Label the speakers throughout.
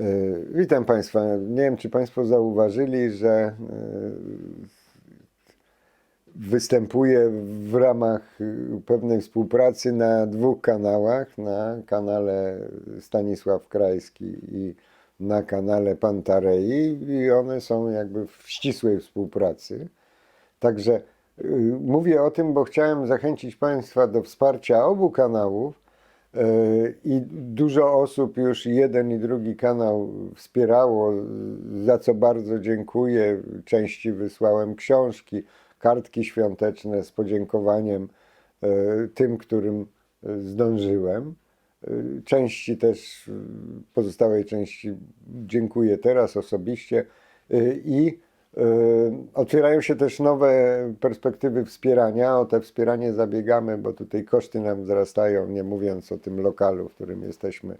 Speaker 1: E, Witam Państwa. Nie wiem, czy Państwo zauważyli, że e, występuję w ramach e, pewnej współpracy na dwóch kanałach. Na kanale Stanisław Krajski i na kanale Pantarei i one są jakby w ścisłej współpracy. Także y, mówię o tym, bo chciałem zachęcić Państwa do wsparcia obu kanałów. Y, I dużo osób już jeden i drugi kanał wspierało, za co bardzo dziękuję. Części wysłałem książki, kartki świąteczne z podziękowaniem y, tym, którym y, zdążyłem. Części też, pozostałej części dziękuję teraz osobiście i otwierają się też nowe perspektywy wspierania. O te wspieranie zabiegamy, bo tutaj koszty nam wzrastają, nie mówiąc o tym lokalu, w którym jesteśmy.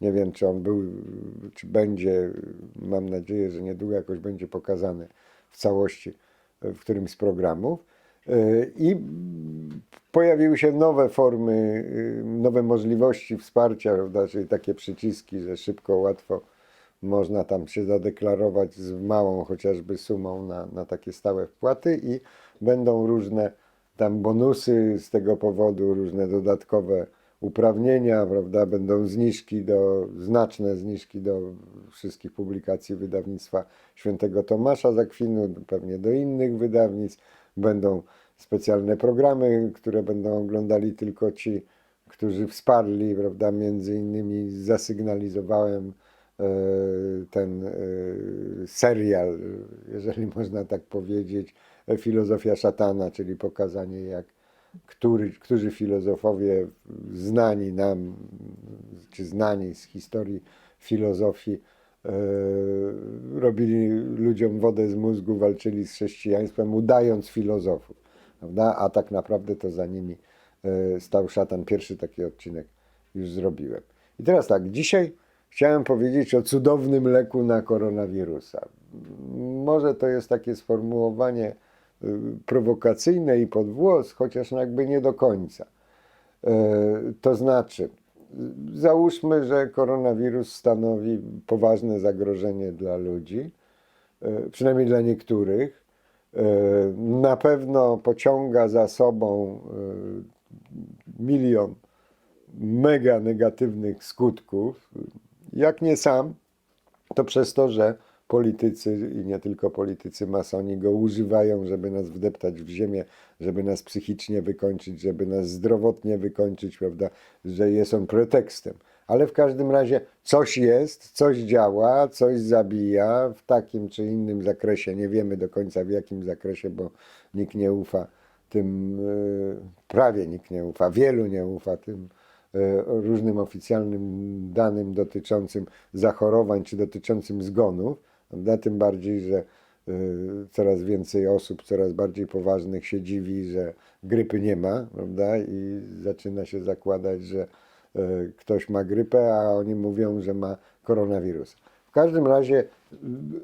Speaker 1: Nie wiem, czy on był, czy będzie. Mam nadzieję, że niedługo jakoś będzie pokazany w całości w którymś z programów. Y, I pojawiły się nowe formy, y, nowe możliwości wsparcia, prawda, czyli takie przyciski, że szybko, łatwo można tam się zadeklarować z małą chociażby sumą na, na takie stałe wpłaty i będą różne tam bonusy z tego powodu, różne dodatkowe uprawnienia, prawda, będą zniżki do, znaczne zniżki do wszystkich publikacji wydawnictwa Świętego Tomasza z Akwinu, pewnie do innych wydawnictw, będą specjalne programy, które będą oglądali tylko ci, którzy wsparli, prawda, między innymi zasygnalizowałem ten e, serial, jeżeli można tak powiedzieć, e, Filozofia szatana, czyli pokazanie jak który, którzy filozofowie znani nam, czy znani z historii filozofii, e, robili ludziom wodę z mózgu, walczyli z chrześcijaństwem, udając filozofów, prawda? a tak naprawdę to za nimi e, stał szatan. Pierwszy taki odcinek już zrobiłem. I teraz tak, dzisiaj chciałem powiedzieć o cudownym leku na koronawirusa. Może to jest takie sformułowanie y, prowokacyjne i pod włos, chociaż no jakby nie do końca. E, To znaczy, załóżmy, że koronawirus stanowi poważne zagrożenie dla ludzi, e, przynajmniej dla niektórych. E, Na pewno pociąga za sobą milion mega negatywnych skutków. Jak nie sam, to przez to, że politycy i nie tylko politycy, masoni go używają, żeby nas wdeptać w ziemię, żeby nas psychicznie wykończyć, żeby nas zdrowotnie wykończyć, prawda, że jest on pretekstem. Ale w każdym razie coś jest, coś działa, coś zabija w takim czy innym zakresie. Nie wiemy do końca w jakim zakresie, bo nikt nie ufa tym, y, prawie nikt nie ufa, wielu nie ufa tym różnym oficjalnym danym dotyczącym zachorowań czy dotyczącym zgonów. Prawda? Tym bardziej, że e, coraz więcej osób, coraz bardziej poważnych się dziwi, że grypy nie ma, prawda? I zaczyna się zakładać, że e, ktoś ma grypę, a oni mówią, że ma koronawirus. W każdym razie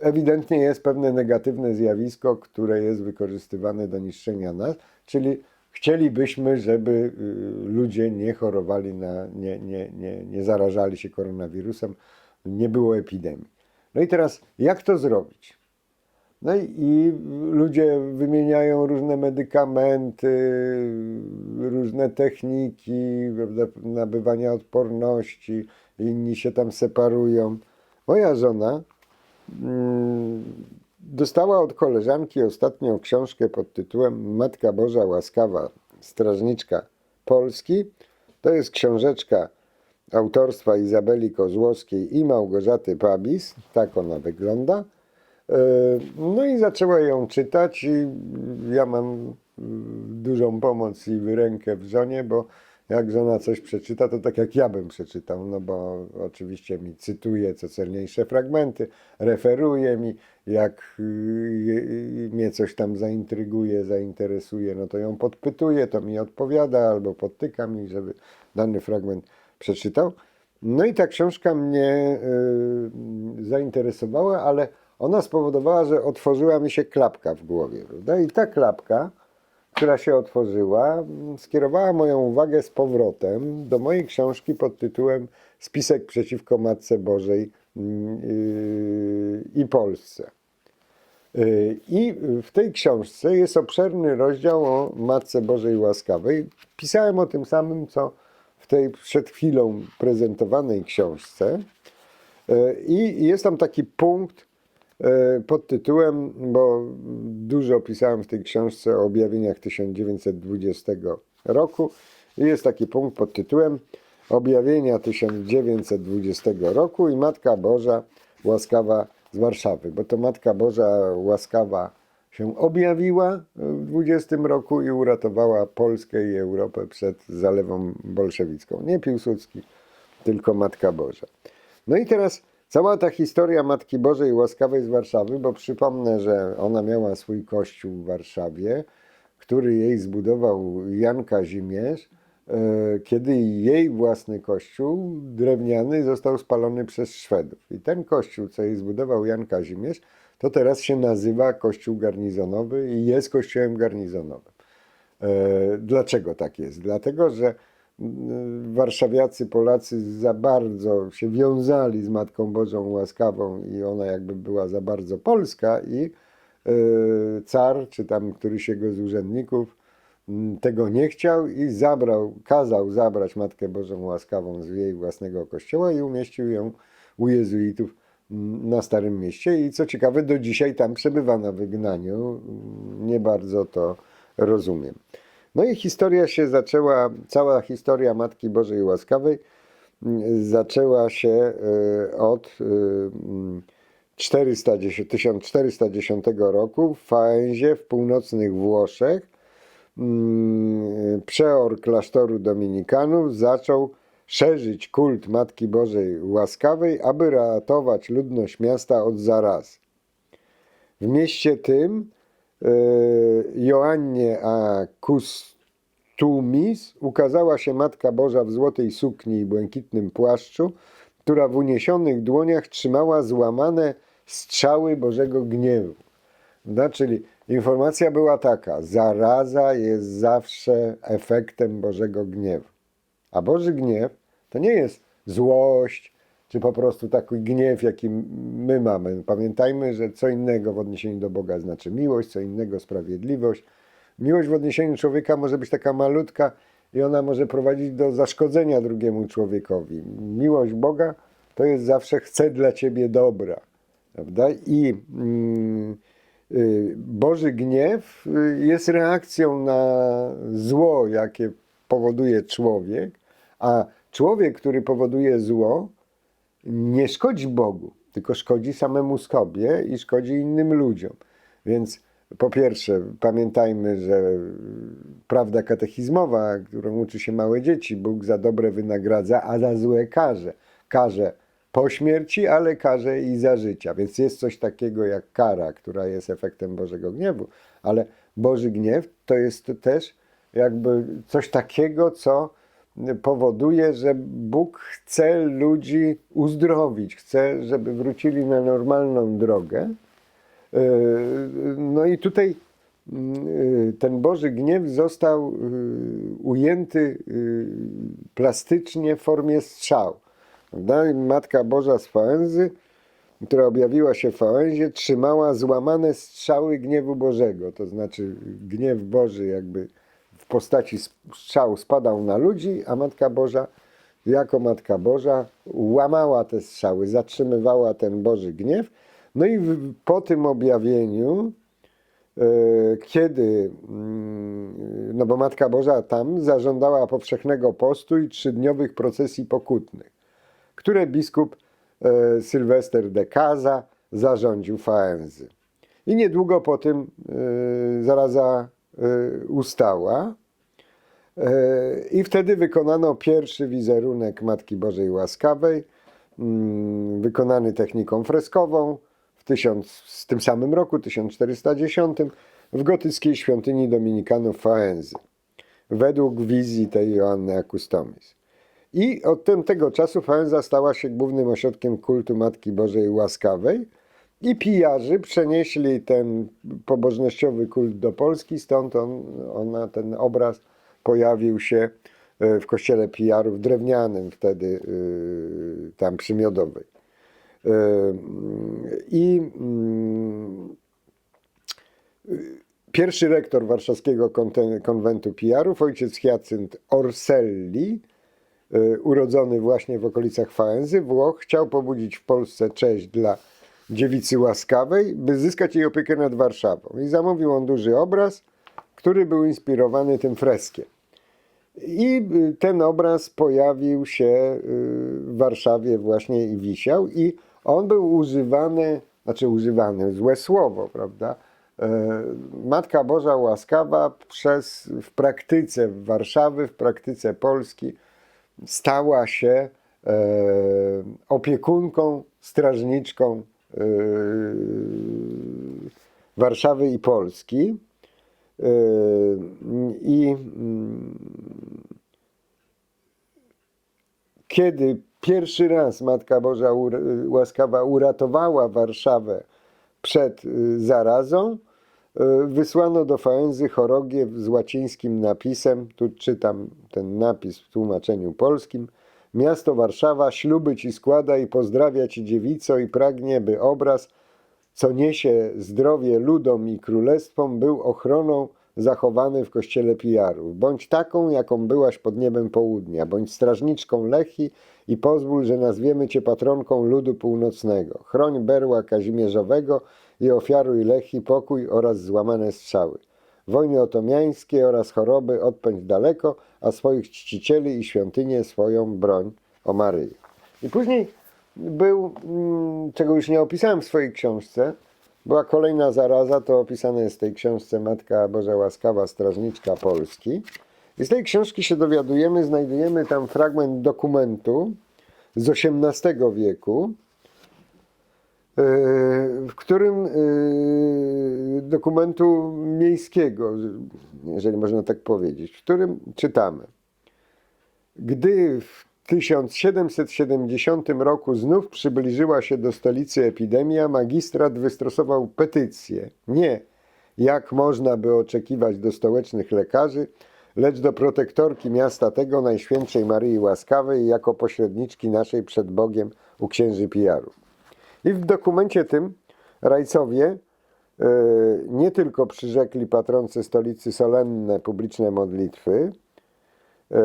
Speaker 1: ewidentnie jest pewne negatywne zjawisko, które jest wykorzystywane do niszczenia nas, czyli chcielibyśmy, żeby y, ludzie nie chorowali, na, nie, nie, nie, nie zarażali się koronawirusem, nie było epidemii. No i teraz, jak to zrobić? No i, i ludzie wymieniają różne medykamenty, różne techniki prawda, nabywania odporności, inni się tam separują. Moja żona mm, dostała od koleżanki ostatnią książkę pod tytułem Matka Boża Łaskawa, Strażniczka Polski. To jest książeczka autorstwa Izabeli Kozłowskiej i Małgorzaty Pabis. Tak ona wygląda. E, No i zaczęła ją czytać i ja mam mm, dużą pomoc i rękę w żonie, bo jak żona coś przeczyta, to tak jak ja bym przeczytał, no bo oczywiście mi cytuje co celniejsze fragmenty, referuje mi, jak y, y, mnie coś tam zaintryguje, zainteresuje, no to ją podpytuje, to mi odpowiada albo podtyka mi, żeby dany fragment przeczytał. No i ta książka mnie y, zainteresowała, ale ona spowodowała, że otworzyła mi się klapka w głowie. Prawda? I ta klapka która się otworzyła, skierowała moją uwagę z powrotem do mojej książki pod tytułem Spisek przeciwko Matce Bożej mm, yy, i Polsce. Yy, I w tej książce jest obszerny rozdział o Matce Bożej Łaskawej. Pisałem o tym samym, co w tej przed chwilą prezentowanej książce. Yy, I jest tam taki punkt pod tytułem, bo dużo pisałem w tej książce o objawieniach 1920 roku. Jest taki punkt pod tytułem Objawienia 1920 roku i Matka Boża łaskawa z Warszawy, bo to Matka Boża łaskawa się objawiła w 20 roku i uratowała Polskę i Europę przed zalewą bolszewicką. Nie Piłsudski, tylko Matka Boża. No i teraz cała ta historia Matki Bożej łaskawej z Warszawy, bo przypomnę, że ona miała swój kościół w Warszawie, który jej zbudował Jan Kazimierz, e, kiedy jej własny kościół drewniany został spalony przez Szwedów. I ten kościół, co jej zbudował Jan Kazimierz, to teraz się nazywa Kościół Garnizonowy i jest kościołem garnizonowym. E, Dlaczego tak jest? Dlatego, że warszawiacy, Polacy za bardzo się wiązali z Matką Bożą Łaskawą i ona jakby była za bardzo polska i e, car, czy tam któryś jego z urzędników mm, tego nie chciał i zabrał, kazał zabrać Matkę Bożą Łaskawą z jej własnego kościoła i umieścił ją u jezuitów mm, na Starym Mieście i co ciekawe do dzisiaj tam przebywa na wygnaniu. Nie bardzo to rozumiem. No i historia się zaczęła, cała historia Matki Bożej Łaskawej mm, zaczęła się e, od e, mm, 410, 1410 roku w Faenzie w północnych Włoszech. Mm, Przeor klasztoru dominikanów zaczął szerzyć kult Matki Bożej Łaskawej, aby ratować ludność miasta od zarazy. W mieście tym e, Joannie a Custumis ukazała się Matka Boża w złotej sukni i błękitnym płaszczu, która w uniesionych dłoniach trzymała złamane strzały Bożego gniewu. No, czyli informacja była taka: zaraza jest zawsze efektem Bożego gniewu. A Boży gniew to nie jest złość, czy po prostu taki gniew, jaki my mamy. Pamiętajmy, że co innego w odniesieniu do Boga znaczy miłość, co innego sprawiedliwość. Miłość w odniesieniu człowieka może być taka malutka i ona może prowadzić do zaszkodzenia drugiemu człowiekowi. Miłość Boga to jest zawsze chce dla ciebie dobra. Prawda? I mm, y, Boży gniew y, jest reakcją na zło, jakie powoduje człowiek, a człowiek, który powoduje zło, nie szkodzi Bogu, tylko szkodzi samemu sobie i szkodzi innym ludziom. Więc po pierwsze, pamiętajmy, że prawda katechizmowa, którą uczy się małe dzieci, Bóg za dobre wynagradza, a za złe karze. Karze po śmierci, ale karze i za życia. Więc jest coś takiego jak kara, która jest efektem Bożego gniewu, ale Boży gniew to jest też jakby coś takiego, co powoduje, że Bóg chce ludzi uzdrowić, chce, żeby wrócili na normalną drogę. Yy, No i tutaj yy, ten Boży gniew został yy, ujęty plastycznie w formie strzał. Matka Boża z Faenzy, która objawiła się w Faenzie, trzymała złamane strzały gniewu Bożego. To znaczy gniew Boży jakby postaci strzał spadał na ludzi, a Matka Boża jako Matka Boża łamała te strzały, zatrzymywała ten Boży gniew. No i po tym objawieniu, e, kiedy, mm, no bo Matka Boża tam zażądała powszechnego postu i trzydniowych procesji pokutnych, które biskup e, Sylwester de Casa zarządził Faenzy. I niedługo po tym e, zaraza ustała. E, I wtedy wykonano pierwszy wizerunek Matki Bożej Łaskawej, mm, wykonany techniką freskową w, w tym samym roku, 1410, w gotyckiej świątyni dominikanów Faenzy, według wizji tej Joanny Akustomis. I od tego czasu Faenza stała się głównym ośrodkiem kultu Matki Bożej Łaskawej, I pijarzy przenieśli ten pobożnościowy kult do Polski, stąd on, ona, ten obraz pojawił się e, w kościele pijarów drewnianym wtedy y, tam przy Miodowej. Y, I mm, Pierwszy rektor warszawskiego konwentu pijarów, ojciec Hyacynt Orselli, urodzony właśnie w okolicach Faenzy, Włoch, chciał pobudzić w Polsce cześć dla dziewicy łaskawej, by zyskać jej opiekę nad Warszawą. I zamówił on duży obraz, który był inspirowany tym freskiem. I y, ten obraz pojawił się y, w Warszawie właśnie i wisiał i on był używany, znaczy używany, złe słowo, prawda? E, Matka Boża łaskawa przez, w praktyce Warszawy, w praktyce Polski stała się e, opiekunką, strażniczką e, Warszawy i Polski. E, I mm, kiedy pierwszy raz Matka Boża łaskawa uratowała Warszawę przed y, zarazą, y, wysłano do Faenzy chorogiew z łacińskim napisem, tu czytam ten napis w tłumaczeniu polskim, Miasto Warszawa śluby ci składa i pozdrawia ci dziewico i pragnie, by obraz, co niesie zdrowie ludom i królestwom, był ochroną zachowany w kościele Pijarów. Bądź taką, jaką byłaś pod niebem południa, bądź strażniczką Lechi i pozwól, że nazwiemy cię patronką ludu północnego. Chroń berła Kazimierzowego i ofiaruj Lechi pokój oraz złamane strzały. Wojny otomiańskie oraz choroby odpędź daleko, a swoich czcicieli i świątynię swoją broń o Maryję. I później był, mm, czego już nie opisałem w swojej książce, była kolejna zaraza, to opisane jest w tej książce Matka Boża Łaskawa, Strażniczka Polski. I z tej książki się dowiadujemy, znajdujemy tam fragment dokumentu z XVIII wieku, yy, w którym yy, dokumentu miejskiego, jeżeli można tak powiedzieć, w którym czytamy. Gdy w 1770 roku znów przybliżyła się do stolicy epidemia, magistrat wystrosował petycję. Nie jak można by oczekiwać do stołecznych lekarzy, lecz do protektorki miasta tego Najświętszej Maryi Łaskawej jako pośredniczki naszej przed Bogiem u księży Pijarów. I w dokumencie tym rajcowie e, nie tylko przyrzekli patronce stolicy solenne publiczne modlitwy, e,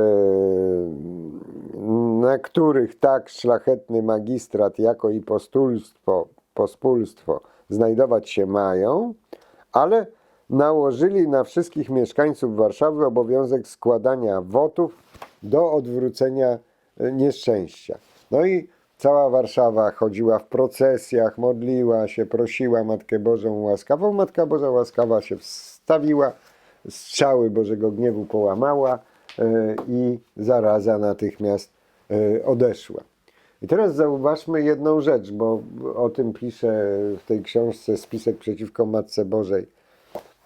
Speaker 1: na których tak szlachetny magistrat, jako i postulstwo, pospólstwo znajdować się mają, ale nałożyli na wszystkich mieszkańców Warszawy obowiązek składania wotów do odwrócenia e, nieszczęścia. No i cała Warszawa chodziła w procesjach, modliła się, prosiła Matkę Bożą łaskawą. Matka Boża łaskawa się wstawiła, strzały Bożego gniewu połamała e, i zaraza natychmiast odeszła. I teraz zauważmy jedną rzecz, bo o tym piszę w tej książce Spisek przeciwko Matce Bożej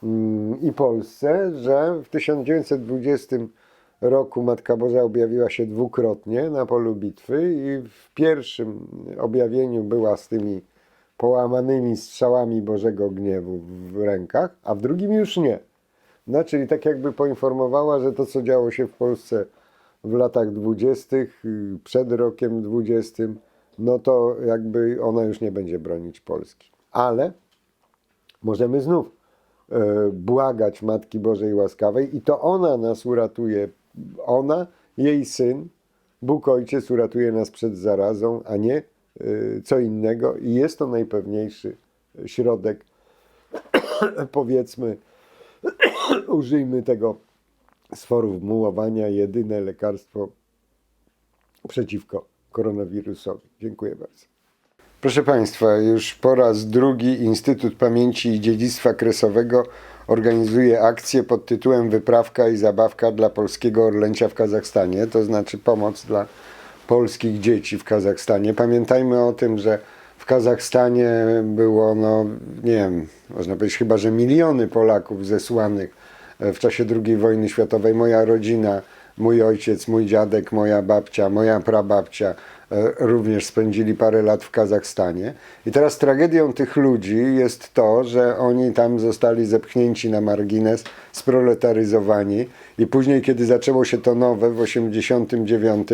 Speaker 1: mm, i Polsce, że w 1920 roku Matka Boża objawiła się dwukrotnie na polu bitwy i w pierwszym objawieniu była z tymi połamanymi strzałami Bożego Gniewu w rękach, a w drugim już nie. No, czyli tak jakby poinformowała, że to, co działo się w Polsce w latach dwudziestych, y, przed rokiem dwudziestym, no to jakby ona już nie będzie bronić Polski. Ale możemy znów e, błagać Matki Bożej Łaskawej i to ona nas uratuje. Ona, jej syn, Bóg Ojciec uratuje nas przed zarazą, a nie e, co innego i jest to najpewniejszy środek, powiedzmy, użyjmy tego sformułowania, jedyne lekarstwo przeciwko koronawirusowi. Dziękuję bardzo. Proszę Państwa, już po raz drugi Instytut Pamięci i Dziedzictwa Kresowego organizuje akcję pod tytułem Wyprawka i zabawka dla polskiego orlęcia w Kazachstanie, to znaczy pomoc dla polskich dzieci w Kazachstanie. Pamiętajmy o tym, że w Kazachstanie było, no nie wiem, można powiedzieć chyba, że miliony Polaków zesłanych w czasie II wojny światowej. Moja rodzina mój ojciec, mój dziadek, moja babcia, moja prababcia e, również spędzili parę lat w Kazachstanie. I teraz tragedią tych ludzi jest to, że oni tam zostali zepchnięci na margines, sproletaryzowani i później, kiedy zaczęło się to nowe w 89,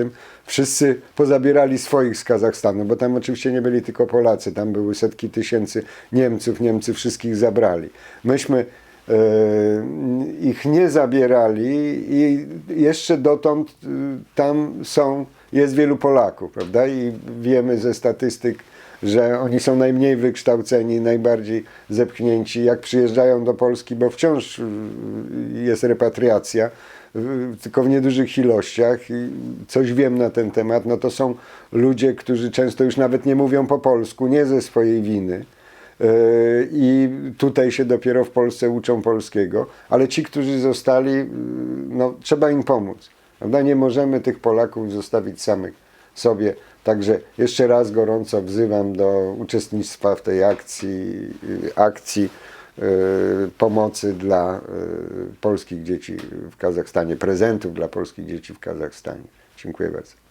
Speaker 1: wszyscy pozabierali swoich z Kazachstanu, bo tam oczywiście nie byli tylko Polacy, tam były setki tysięcy Niemców, Niemcy wszystkich zabrali. Myśmy ich nie zabierali i jeszcze dotąd e, tam są, jest wielu Polaków, prawda? I wiemy ze statystyk, że oni są najmniej wykształceni, najbardziej zepchnięci, jak przyjeżdżają do Polski, bo wciąż y, jest repatriacja, tylko w niedużych ilościach i coś wiem na ten temat, no to są ludzie, którzy często już nawet nie mówią po polsku, nie ze swojej winy. Yy, I tutaj się dopiero w Polsce uczą polskiego, ale ci, którzy zostali, yy, no, trzeba im pomóc. Prawda? Nie możemy tych Polaków zostawić samych sobie. Także jeszcze raz gorąco wzywam do uczestnictwa w tej akcji, yy, akcji yy, pomocy dla polskich dzieci w Kazachstanie, prezentów dla polskich dzieci w Kazachstanie. Dziękuję bardzo.